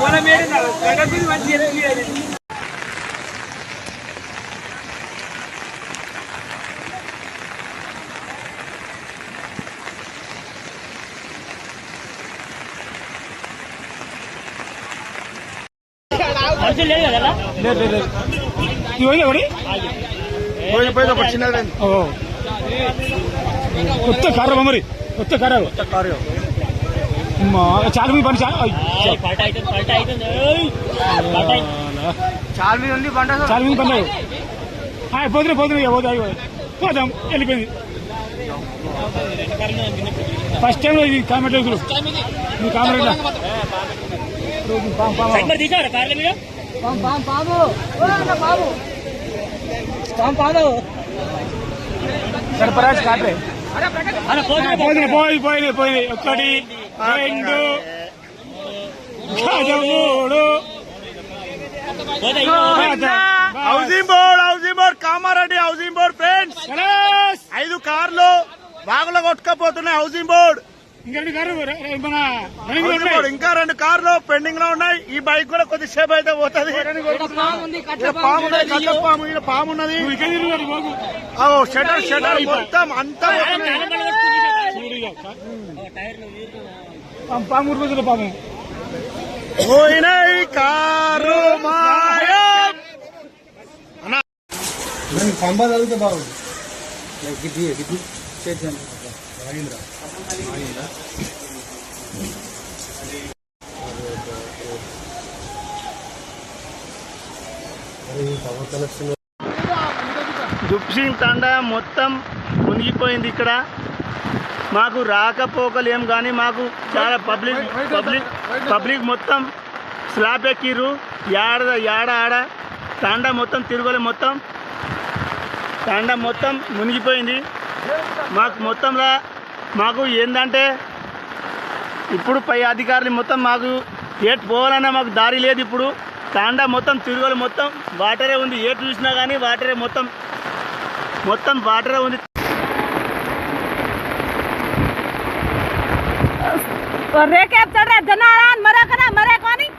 మనుషులు లేదు కదా లేదు లేదు లేదు చిన్నది ఓ కొత్త కారు మరి. కొత్త కారు కారు. అమ్మా, చాలా మంది పని మంది పని పోతున్నాయి పోతున్నాయి ఇక పోతాయి పోదాం వెళ్ళిపోయింది. ఫస్ట్ టైం ఇది కామెంట్ చూడు నువ్వు కామెంట్ సైడ్ మరి తీసావరా కార్ల మీద సర్పరాజ్ కాట్రే అలా పోతున్నా పోయినాయి పోయి పోయినాయి పోయినాయి ఒక్కటి రెండు. మూడు housing board housing board Kamareddy housing board friends. ఐదు కార్లు బాగులో కొట్టుకపోతున్నాయి హౌసింగ్ బోర్డ్. ఇంకా రెండు కార్లు పెండింగ్లో ఉన్నాయి. ఈ బైక్ కూడా కొద్దిసేపు అయితే పోతుంది. పాము పాము ఉన్నది షటర్ షటర్ మొత్తం అంతా. పాము ఊరుకోతుంది పాము. పోయినాయి కారు మాయం. పంబా చదివితే బాగుంది రాగింద్ర దుప్సింగ్ తండ మొత్తం మునిగిపోయింది ఇక్కడ. మాకు రాకపోకలు ఏం కానీ మాకు చాలా పబ్లిక్ పబ్లిక్ పబ్లిక్ మొత్తం స్లాబ్ ఎక్కిర్రు. యాడ యాడ ఆడ. తండ మొత్తం తిరుగులే మొత్తం. తండ మొత్తం మునిగిపోయింది. మాకు మొత్తంలో మాకు ఏంటంటే ఇప్పుడు పై అధికారులు మొత్తం మాకు ఏటు పోవాలన్నా మాకు దారి లేదు ఇప్పుడు. తాండా మొత్తం తిరుగులు మొత్తం వాటరే ఉంది. ఏటు చూసినా కానీ వాటరే మొత్తం మొత్తం వాటరే ఉంది. రేకేపుతాడు మరొకరా మరొకని?